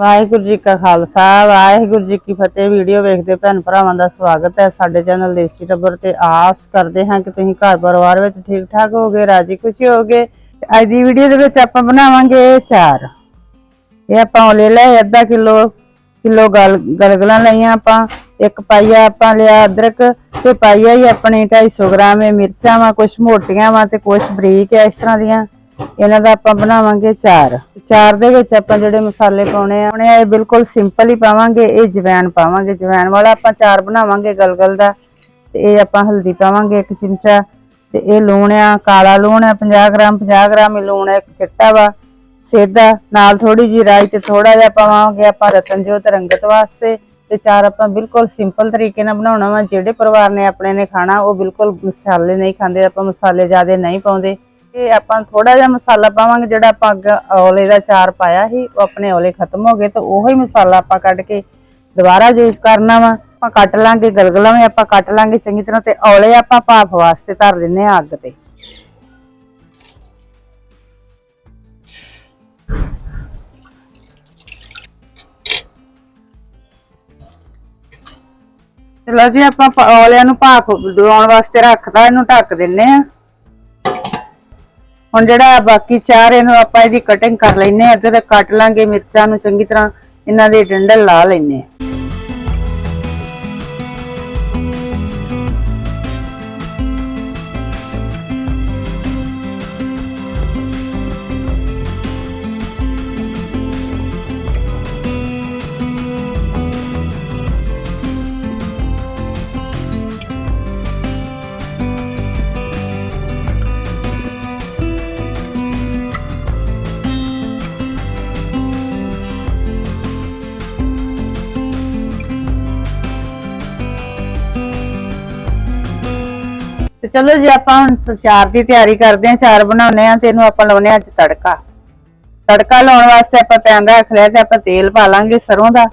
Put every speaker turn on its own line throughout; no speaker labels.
ਵਾਹਿਗੁਰੂ ਜੀ ਕਾ ਖਾਲਸਾ, ਵਾਹਿਗੁਰੂ ਜੀ ਕੀ ਫਤਿਹ। ਵੀਡੀਓ ਵੇਖਦੇ ਭੈਣ ਭਰਾਵਾਂ ਦਾ ਸਵਾਗਤ ਹੈ ਸਾਡੇ ਚੈਨਲ ਦੇਸੀ ਟੱਬਰ ਤੇ। ਆਸ ਕਰਦੇ ਹਾਂ ਕਿ ਤੁਸੀਂ ਘਰ ਪਰਿਵਾਰ ਵਿੱਚ ਠੀਕ ਠਾਕ ਹੋਗੇ ਰਾਜੀ ਖੁਸ਼ੀ ਹੋਗੇ ਅੱਜ ਦੀ ਵੀਡੀਓ ਦੇ ਵਿੱਚ ਆਪਾਂ ਬਣਾਵਾਂਗੇ ਚਾਰ ਇਹ ਆਪਾਂ ਲੈ ਲਏ ਅੱਧਾ ਕਿਲੋ ਕਿਲੋ ਗਲ, ਗਲਗਲਾਂ ਲਈਆਂ ਆਪਾਂ। ਇੱਕ ਪਾਈਆ ਆਪਾਂ ਲਿਆ ਅਦਰਕ ਤੇ ਪਾਈਆ ਹੀ ਆਪਣੀ 250 ਗ੍ਰਾਮ ਇਹ ਮਿਰਚਾਂ ਵਾ ਕੁਝ ਮੋਟੀਆਂ ਵਾ ਤੇ ਕੁਝ ਬਰੀਕ ਆ ਇਸ ਤਰ੍ਹਾਂ ਦੀਆਂ। ਇਹਨਾਂ ਦਾ ਆਪਾਂ ਬਣਾਵਾਂਗੇ ਚਾਰ। ਚਾਰ ਦੇ ਵਿੱਚ ਆਪਾਂ ਜਿਹੜੇ ਮਸਾਲੇ ਪਾਉਣੇ ਆ ਉਹਨੇ ਇਹ ਬਿਲਕੁਲ ਸਿੰਪਲ ਹੀ ਪਾਵਾਂਗੇ, ਇਹ ਜਵੈਣ ਪਾਵਾਂਗੇ। ਜਵੈਣ ਵਾਲਾ ਆਪਾਂ ਚਾਰ ਬਣਾਵਾਂਗੇ ਗਲਗਲ ਦਾ, ਤੇ ਇਹ ਆਪਾਂ ਹਲਦੀ ਪਾਵਾਂਗੇ ਇੱਕ ਚਮਚਾ, ਤੇ ਇਹ ਲੂਣ ਆ, ਕਾਲਾ ਲੂਣ ਆ 50 ਗ੍ਰਾਮ 50 ਗ੍ਰਾਮ ਹੀ ਲੂਣ ਆ, ਇੱਕ ਚਿੱਟਾ ਵਾ ਸੇਦਾ ਨਾਲ ਥੋੜੀ ਜਿਹੀ ਰਾਈ ਤੇ ਥੋੜਾ ਜਿਹਾ ਪਾਵਾਂਗੇ ਆਪਾਂ ਰਤਨਜੋਤ ਰੰਗਤ ਵਾਸਤੇ, ਤੇ ਚਾਰ ਆਪਾਂ ਬਿਲਕੁਲ ਸਿੰਪਲ ਤਰੀਕੇ ਨਾਲ ਬਣਾਉਣਾ ਵਾ, ਜਿਹੜੇ ਪਰਿਵਾਰ ਨੇ ਆਪਣੇ ਨੇ ਖਾਣਾ, ਉਹ ਬਿਲਕੁਲ ਮਸਾਲੇ ਨਹੀਂ ਖਾਂਦੇ, ਆਪਾਂ ਮਸਾਲੇ ਜ਼ਿਆਦਾ ਨਹੀਂ ਪਾਉਂਦੇ। ਇਹ ਆਪਾਂ ਥੋੜਾ ਜਿਹਾ ਮਸਾਲਾ ਪਾਵਾਂਗੇ, ਜਿਹੜਾ ਆਪਾਂ ਅੱਗੇ, ਔਲੇ ਦਾ ਚਾਰ ਪਾਇਆ ਸੀ, ਉਹ ਆਪਣੇ ਔਲੇ ਖਤਮ ਹੋ ਗਏ, ਤਾਂ ਉਹੋ ਹੀ ਮਸਾਲਾ ਆਪਾਂ ਕੱਢ ਕੇ ਦੁਬਾਰਾ ਯੂਜ਼ ਕਰਨਾ ਵਾ। ਆਪਾਂ ਕੱਟ ਲਾਂਗੇ, ਗਲਗਲਾਂ ਵੀ ਆਪਾਂ ਕੱਟ ਲਾਂਗੇ ਚੰਗੀ ਤਰ੍ਹਾਂ, ਤੇ ਔਲੇ ਆਪਾਂ ਭਾਫ ਵਾਸਤੇ ਧਰ ਦਿੰਨੇ ਆ ਅੱਗ ਤੇ। ਚਲੋ ਜੀ, ਆਪਾਂ ਪ- ਔਲਿਆਂ ਨੂੰ ਭਾਫ ਦਵਾਉਣ ਵਾਸਤੇ ਰੱਖਦਾ ਇਹਨੂੰ ਢੱਕ ਦਿੰਨੇ ਆ। ਹੁਣ ਜਿਹੜਾ ਬਾਕੀ ਚਾਰ ਇਹਨੂੰ ਆਪਾਂ ਇਹਦੀ ਕਟਿੰਗ ਕਰ ਲੈਨੇ ਆ ਤੇ ਕੱਟ ਲਾਂਗੇ ਮਿਰਚਾਂ ਨੂੰ ਚੰਗੀ ਤਰ੍ਹਾਂ, ਇਹਨਾਂ ਦੇ ਡੰਡਲ ਲਾ ਲੈਨੇ ਆ ਚਲੋ ਜੀ, ਆਪਾਂ ਹੁਣ ਚਾਰ ਦੀ ਤਿਆਰੀ ਕਰਦੇ ਹਾਂ, ਚਾਰ ਬਣਾਉਨੇ ਆ ਤੇ ਇਹਨੂੰ ਆਪਾਂ ਲਾਉਨੇ ਆ ਅੱਜ ਤੜਕਾ। ਤੜਕਾ ਲਾਉਣ ਵਾਸਤੇ ਆਪਾਂ ਪੈਨ ਰੱਖ ਲਿਆ ਤੇ ਆਪਾਂ ਤੇਲ ਪਾ ਲਾਂਗੇ ਸਰੋਂ ਦਾ।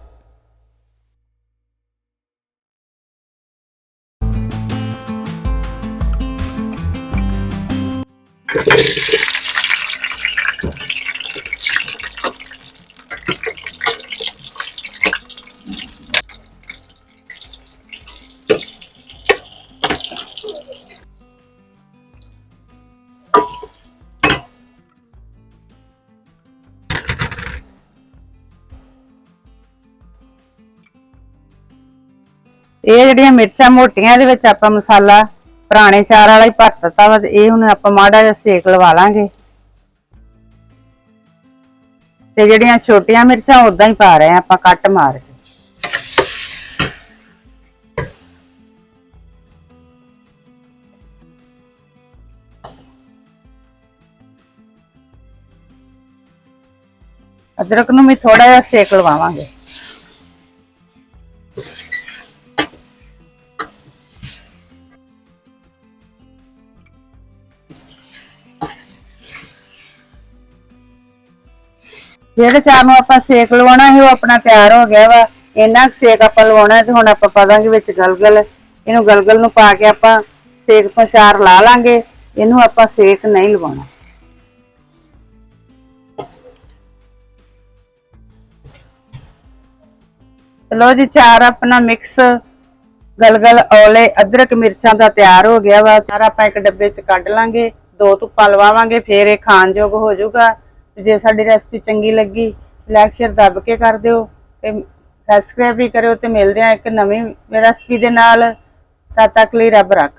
ਇਹ ਜਿਹੜੀਆਂ ਮਿਰਚਾਂ ਮੋਟੀਆਂ, ਇਹਦੇ ਵਿੱਚ ਆਪਾਂ ਮਸਾਲਾ, ਪੁਰਾਣੇ ਚਾਰ ਵਾਲਾ ਹੀ ਭਰ ਦਿੱਤਾ ਵਾ ਤੇ ਇਹ ਹੁਣ ਆਪਾਂ ਮਾੜਾ ਜਿਹਾ ਸੇਕ ਲਵਾ ਲਾਂਗੇ। ਤੇ ਜਿਹੜੀਆਂ ਛੋਟੀਆਂ ਮਿਰਚਾਂ ਉਦਾਂ ਹੀ ਪਾ ਰਹੇ ਆ ਆਪਾਂ ਕੱਟ ਮਾਰ ਕੇ। ਅਦਰਕ ਨੂੰ ਵੀ ਥੋੜਾ ਜਿਹਾ ਸੇਕ ਲਵਾਵਾਂਗੇ। ਜਿਹੜੇ ਚਾਰ ਨੂੰ ਆਪਾਂ ਸੇਕ ਲਵਾਉਣਾ ਸੀ, ਉਹ ਆਪਣਾ ਤਿਆਰ ਹੋ ਗਿਆ ਵਾ। ਇੰਨਾ ਕੁ ਸੇਕ ਆਪਾਂ ਲਵਾਉਣਾ ਤੇ ਹੁਣ ਆਪਾਂ ਪਾ ਦਾਂਗੇ ਵਿੱਚ ਗਲਗਲ। ਇਹਨੂੰ ਗਲਗਲ ਨੂੰ ਪਾ ਕੇ ਆਪਾਂ ਸੇਕ ਤੋਂ ਚਾਰ ਲਾ ਲਾਂਗੇ। ਇਹਨੂੰ ਆਪਾਂ ਸੇਕ ਨਹੀਂ ਲਵਾਉਣਾ। ਲੋ ਜੀ, ਚਾਰ ਆਪਣਾ ਮਿਕਸ ਗਲਗਲ, ਔਲੇ, ਅਦਰਕ, ਮਿਰਚਾਂ ਦਾ ਤਿਆਰ ਹੋ ਗਿਆ ਵਾ। ਸਾਰਾ ਆਪਾਂ ਇੱਕ ਡੱਬੇ 'ਚ ਕੱਢ ਲਾਂਗੇ, ਦੋ ਧੁੱਪਾ ਲਵਾਵਾਂਗੇ, ਫੇਰ ਇਹ ਖਾਣ ਯੋਗ ਹੋ ਜਾਊਗਾ। ਤੇ ਜੇ ਸਾਡੀ ਰੈਸਪੀ ਚੰਗੀ ਲੱਗੀ ਲਾਈਕ ਸ਼ੇਅਰ ਦੱਬ ਕੇ ਕਰ ਦਿਓ ਤੇ ਸਬਸਕ੍ਰਾਈਬ ਵੀ ਕਰਿਓ ਤੇ ਮਿਲਦੇ ਆ ਇੱਕ ਨਵੀਂ ਰੈਸਪੀ ਦੇ ਨਾਲ। ਤਦ ਤੱਕ ਲਈ ਰੱਬ ਰੱਖ।